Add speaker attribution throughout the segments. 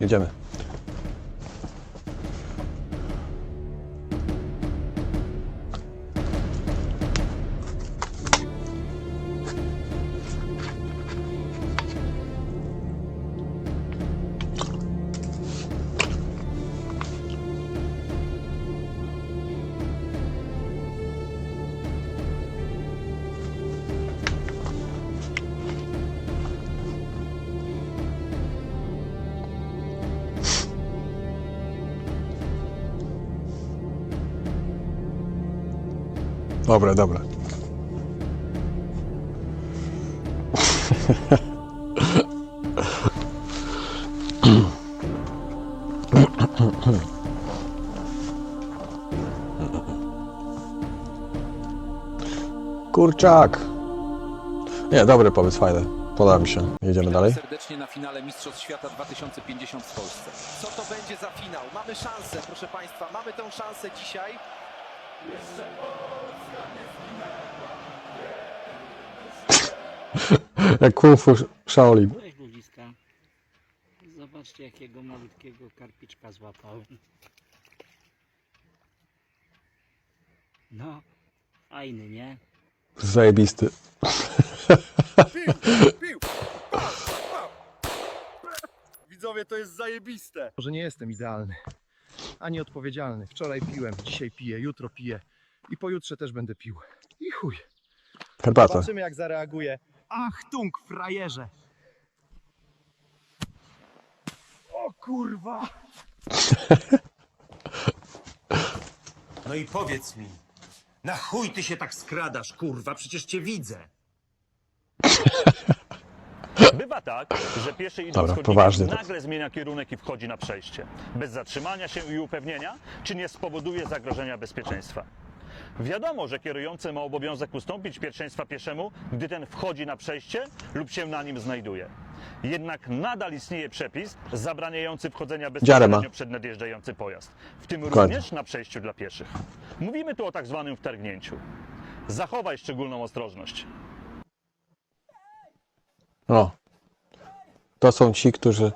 Speaker 1: Jedziemy. Dobra, dobra. Kurczak. Nie, dobry pomysł, fajny. Podoba mi się. Jedziemy dalej.
Speaker 2: serdecznie na finale Mistrzostw Świata 2050 w Polsce.
Speaker 3: Co to będzie za finał? Mamy szansę, proszę Państwa, mamy tę szansę dzisiaj.
Speaker 1: Jak Kung Fu Shaolin.
Speaker 4: Weź. Zobaczcie jakiego malutkiego karpiczka złapałem. No, fajny, nie?
Speaker 1: Zajebisty.
Speaker 3: Pił! Widzowie, to jest zajebiste.
Speaker 5: Może nie jestem idealny, ani odpowiedzialny. Wczoraj piłem, dzisiaj piję, jutro piję i pojutrze też będę pił. I chuj.
Speaker 1: Herbata.
Speaker 5: Zobaczymy jak zareaguje. Ach, tung, frajerze. O kurwa.
Speaker 6: No i powiedz mi, na chuj ty się tak skradasz, kurwa, przecież cię widzę.
Speaker 7: Bywa tak, że pieszy idąc
Speaker 1: Dobra,
Speaker 7: chodnikiem
Speaker 1: poważnie teraz.
Speaker 7: nagle zmienia kierunek i wchodzi na przejście. Bez zatrzymania się i upewnienia, czy nie spowoduje zagrożenia bezpieczeństwa. Wiadomo, że kierujący ma obowiązek ustąpić pierwszeństwa pieszemu, gdy ten wchodzi na przejście lub się na nim znajduje. Jednak nadal istnieje przepis zabraniający wchodzenia
Speaker 1: Dziarę ma.
Speaker 7: bezpośrednio przed nadjeżdżający pojazd, w tym
Speaker 1: Dokładnie.
Speaker 7: również na przejściu dla pieszych. Mówimy tu o tak zwanym wtargnięciu. Zachowaj szczególną ostrożność.
Speaker 1: O. To są ci, którzy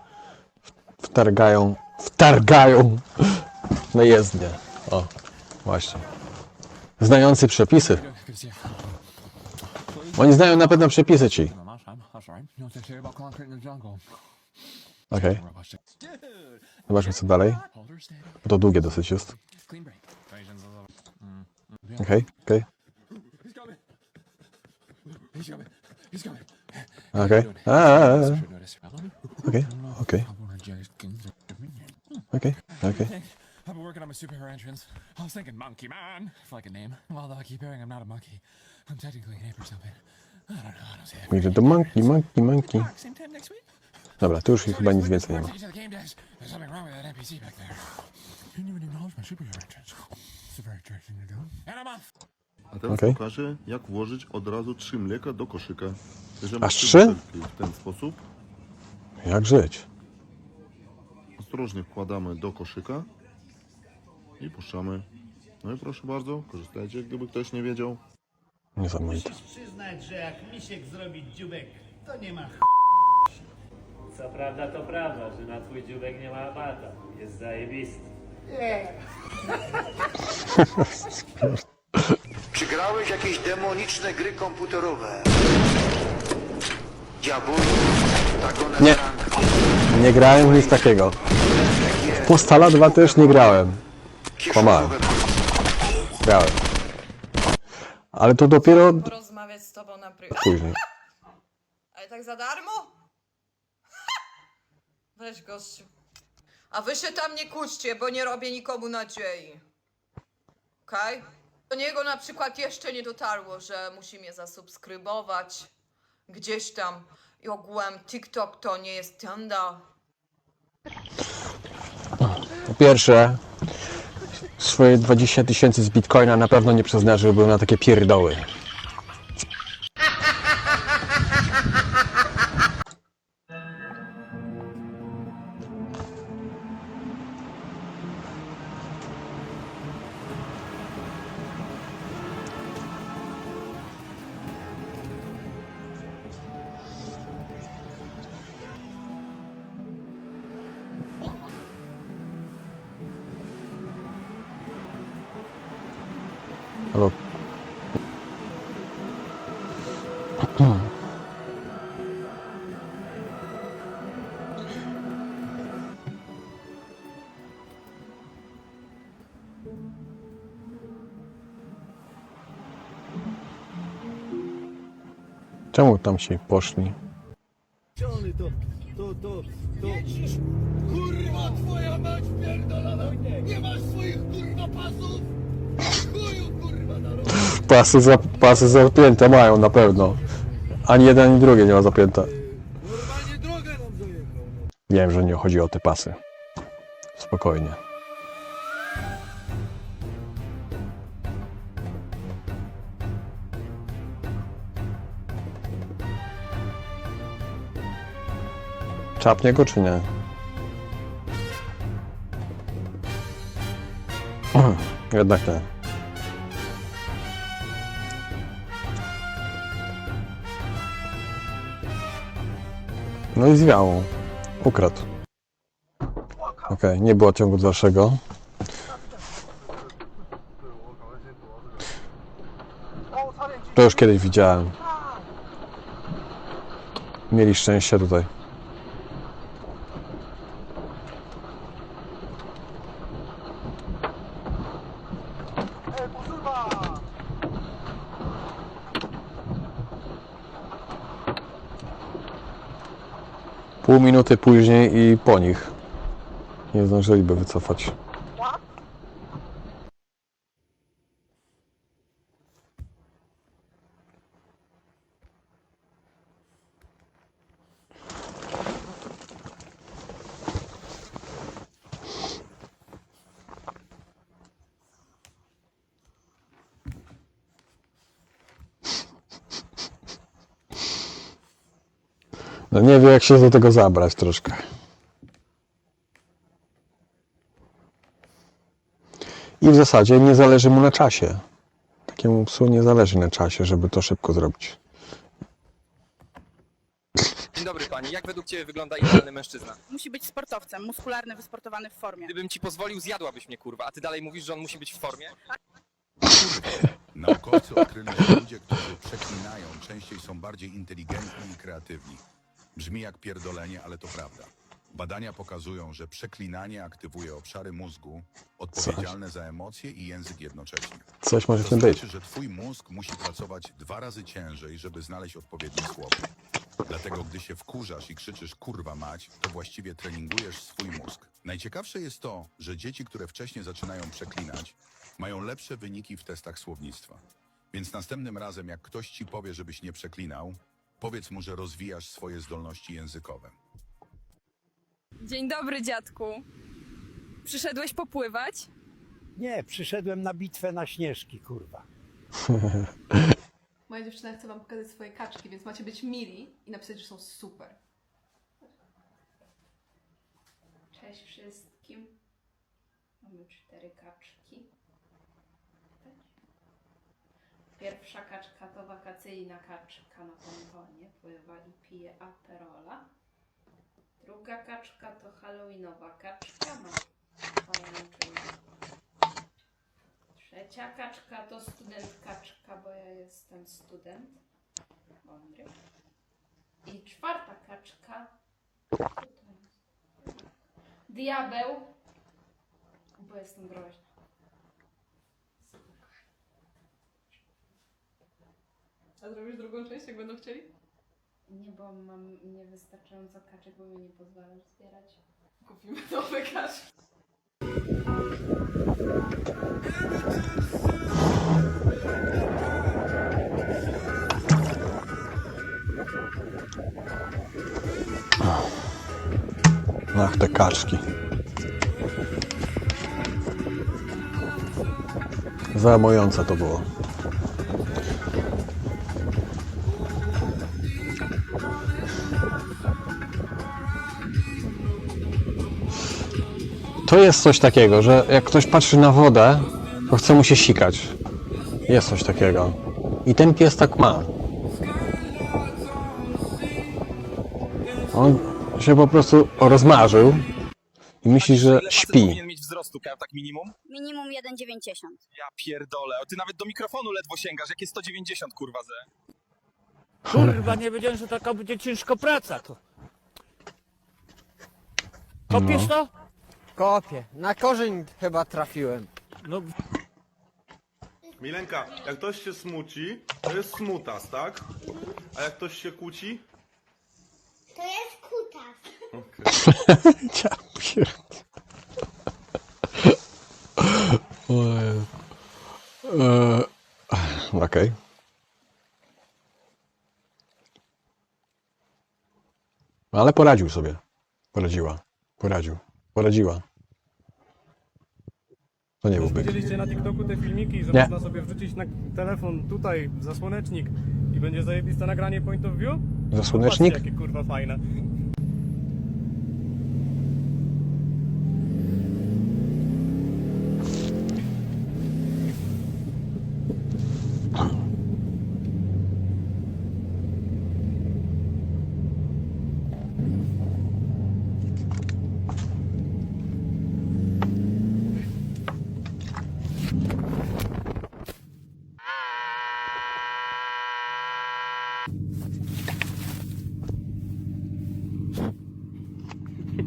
Speaker 1: wtargają, wtargają na jezdnię. O, właśnie. Znający przepisy. Oni znają na pewno przepisy ci. Okej. Zobaczmy co dalej. Bo to długie dosyć jest. Okej, okej. Okej. A, a, a. Okej, okej. Okej, okej.
Speaker 8: I've been working on my superhero entrance. I was thinking Monkey Man, if like a name. Although I keep hearing I'm not a monkey. I'm technically an ape or something. I don't know. I don't see it.
Speaker 1: Mówię to monkey, monkey, monkey.
Speaker 8: Same time next week.
Speaker 1: Dobra, tu już chyba nic więcej nie ma.
Speaker 8: Take you to the game days. There's something wrong with that NPC back there. Didn't even acknowledge my superhero entrance. It's a very direct thing to do. And I'm off.
Speaker 9: A teraz
Speaker 1: Okej.
Speaker 9: pokażę, jak włożyć od razu trzy mleka do koszyka. Że
Speaker 1: Aż trzy?
Speaker 9: butelki W ten sposób
Speaker 1: Jak żyć?
Speaker 9: ostrożnie wkładamy do koszyka i puszczamy. No i proszę bardzo, korzystajcie, gdyby ktoś nie wiedział.
Speaker 1: Niesamowite.
Speaker 10: Musisz przyznać, że jak misiek zrobić dziubek, to nie ma ch...
Speaker 11: Co prawda to prawda, że na twój dziubek nie ma bata. Jest zajebisty.
Speaker 6: Czy grałeś jakieś demoniczne gry komputerowe? Diabły, Dagonet
Speaker 1: Nie.
Speaker 6: Rank,
Speaker 1: Nie grałem w nic takiego. W Postala 2 też nie grałem. Kłamałem. Grałem. Ale to dopiero
Speaker 12: porozmawiać z tobą na prywatnie.
Speaker 1: później.
Speaker 12: Ale tak za darmo? Weź gościu. A wy się tam nie kłóćcie, bo nie robię nikomu nadziei. Okej? Do niego na przykład jeszcze nie dotarło, że musi mnie zasubskrybować gdzieś tam. I ogółem TikTok to nie jest Tinder.
Speaker 1: Po pierwsze, swoje 20 tysięcy z bitcoina na pewno nie przeznaczyłbym na takie pierdoły. Czemu tam się poszli?
Speaker 10: To, to, to, to. Kurwa twoja mać pierdolona! Nie masz swoich kurwa pasów! Chuju kurwa!
Speaker 1: Pasy, za, pasy zapięte mają na pewno. Ani jeden, ani drugie nie ma zapięte.
Speaker 10: Normalnie drogę nam zajechał.
Speaker 1: Wiem, że nie chodzi o te pasy. Spokojnie. Czapnie go czy nie? Jednak nie. No i zwiało. Ukradł. Okej, nie było ciągu dalszego. To już kiedyś widziałem. Mieli szczęście tutaj. Pół minuty później i po nich. Nie zdążyliby wycofać. No nie wie jak się do tego zabrać troszkę. I w zasadzie nie zależy mu na czasie. Takiemu psu nie zależy na czasie, żeby to szybko zrobić.
Speaker 3: Dzień dobry pani, jak według ciebie wygląda idealny mężczyzna?
Speaker 13: Musi być sportowcem, muskularny, wysportowany w formie.
Speaker 3: Gdybym ci pozwolił, zjadłabyś mnie kurwa, a ty dalej mówisz, że on musi być w formie?
Speaker 14: Naukowcy odkryli, że ludzie, którzy przeklinają, częściej są bardziej inteligentni i kreatywni. Brzmi jak pierdolenie, ale to prawda. Badania pokazują, że przeklinanie aktywuje obszary mózgu odpowiedzialne za emocje i język jednocześnie.
Speaker 1: Coś może w
Speaker 14: To
Speaker 1: tym być.
Speaker 14: znaczy, że twój mózg musi pracować dwa razy ciężej, żeby znaleźć odpowiednie słowo. Dlatego, gdy się wkurzasz i krzyczysz kurwa mać, to właściwie treningujesz swój mózg. Najciekawsze jest to, że dzieci, które wcześniej zaczynają przeklinać, mają lepsze wyniki w testach słownictwa. Więc następnym razem, jak ktoś ci powie, żebyś nie przeklinał, powiedz mu, że rozwijasz swoje zdolności językowe.
Speaker 13: Dzień dobry, dziadku. Przyszedłeś popływać?
Speaker 10: Nie, przyszedłem na bitwę na śnieżki, kurwa.
Speaker 13: Moja dziewczyna chce wam pokazać swoje kaczki, więc macie być mili i napisać, że są super. Cześć wszystkim. Mamy cztery kaczki. Pierwsza kaczka to wakacyjna kaczka na pontonie. Pływa i pije aperola. Druga kaczka to halloweenowa kaczka. Ma pajęczyny. Trzecia kaczka to student kaczka, bo ja jestem student. Mądry. I czwarta kaczka. Diabeł. Bo jestem groźna. A zrobisz drugą część, jak będą chcieli? Nie, bo mam niewystarczająco kaczek, bo mi nie pozwalasz zbierać. Kupimy nowe kaczki.
Speaker 1: Ach, te kaczki. Załamujące to było. To jest coś takiego, że jak ktoś patrzy na wodę, to chce mu się sikać. Jest coś takiego. I ten pies tak ma. On się po prostu rozmarzył i myśli, że śpi.
Speaker 3: mieć wzrostu, tak minimum?
Speaker 15: Minimum 1,90.
Speaker 3: Ja pierdolę, ty nawet do mikrofonu ledwo sięgasz, jakie 190 kurwa ze.
Speaker 16: Kurwa, nie wiedziałem, że taka będzie ciężko praca to. Kopiesz
Speaker 1: No.
Speaker 16: to?
Speaker 10: Kopię. Na korzeń chyba trafiłem.
Speaker 16: No,
Speaker 17: Milenka, jak ktoś się smuci, to jest smutas, tak? A jak ktoś się kłóci?
Speaker 15: To jest kutas.
Speaker 1: Ja pierd- Ojej. Eee, Okej. Ale poradził sobie. Poradziła. Poradził. Poradziła. To nie byłby.
Speaker 10: Widzieliście na TikToku te filmiki, że
Speaker 1: Nie.
Speaker 10: można sobie wrzucić na telefon tutaj, zasłonecznik i będzie zajebiste nagranie point of view?
Speaker 1: Zasłonecznik?
Speaker 10: Zobaczcie, jakie kurwa fajne.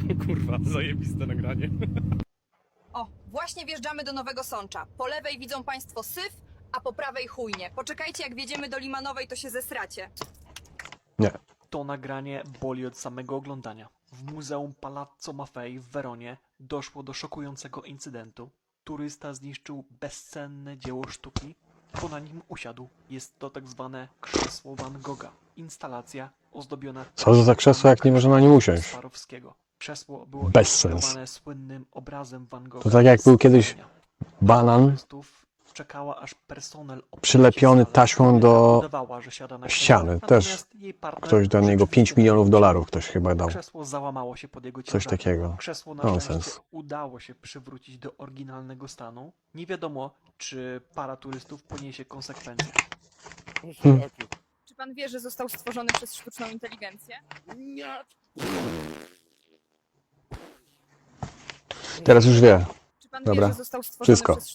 Speaker 10: kurwa, zajebiste nagranie.
Speaker 4: O, właśnie wjeżdżamy do Nowego Sącza. Po lewej widzą Państwo syf, a po prawej chujnie. Poczekajcie, jak wjedziemy do Limanowej, to się zesracie.
Speaker 1: Nie.
Speaker 10: To nagranie boli od samego oglądania. W Muzeum Palazzo Maffei w Weronie doszło do szokującego incydentu. Turysta zniszczył bezcenne dzieło sztuki, bo na nim usiadł. Jest to tak zwane krzesło Van Gogha. Instalacja ozdobiona...
Speaker 1: Co to za krzesło, jak nie można na nim usiąść?
Speaker 10: Swarowskiego. Krzesło było
Speaker 1: Bez sens.
Speaker 10: słynnym obrazem Van Gogha.
Speaker 1: To tak jak był kiedyś banan
Speaker 10: Turystów czekała, aż personel opuści
Speaker 1: przylepiony taśmą do
Speaker 10: Udawała, że siada na
Speaker 1: ściany. Też ktoś do niego 5 milionów dolarów ktoś chyba dał.
Speaker 10: Krzesło załamało się pod jego
Speaker 1: Coś takiego.
Speaker 10: Krzesło na
Speaker 1: Nonsens.
Speaker 10: udało się przywrócić do oryginalnego stanu. Nie wiadomo, czy para turystów poniesie konsekwencje.
Speaker 1: Hmm.
Speaker 4: Czy Pan wie, że został stworzony przez sztuczną inteligencję?
Speaker 1: Teraz już wie.
Speaker 4: Czy Pan
Speaker 1: Dobra.
Speaker 4: wie, że został stworzony
Speaker 1: Wszystko.
Speaker 4: przez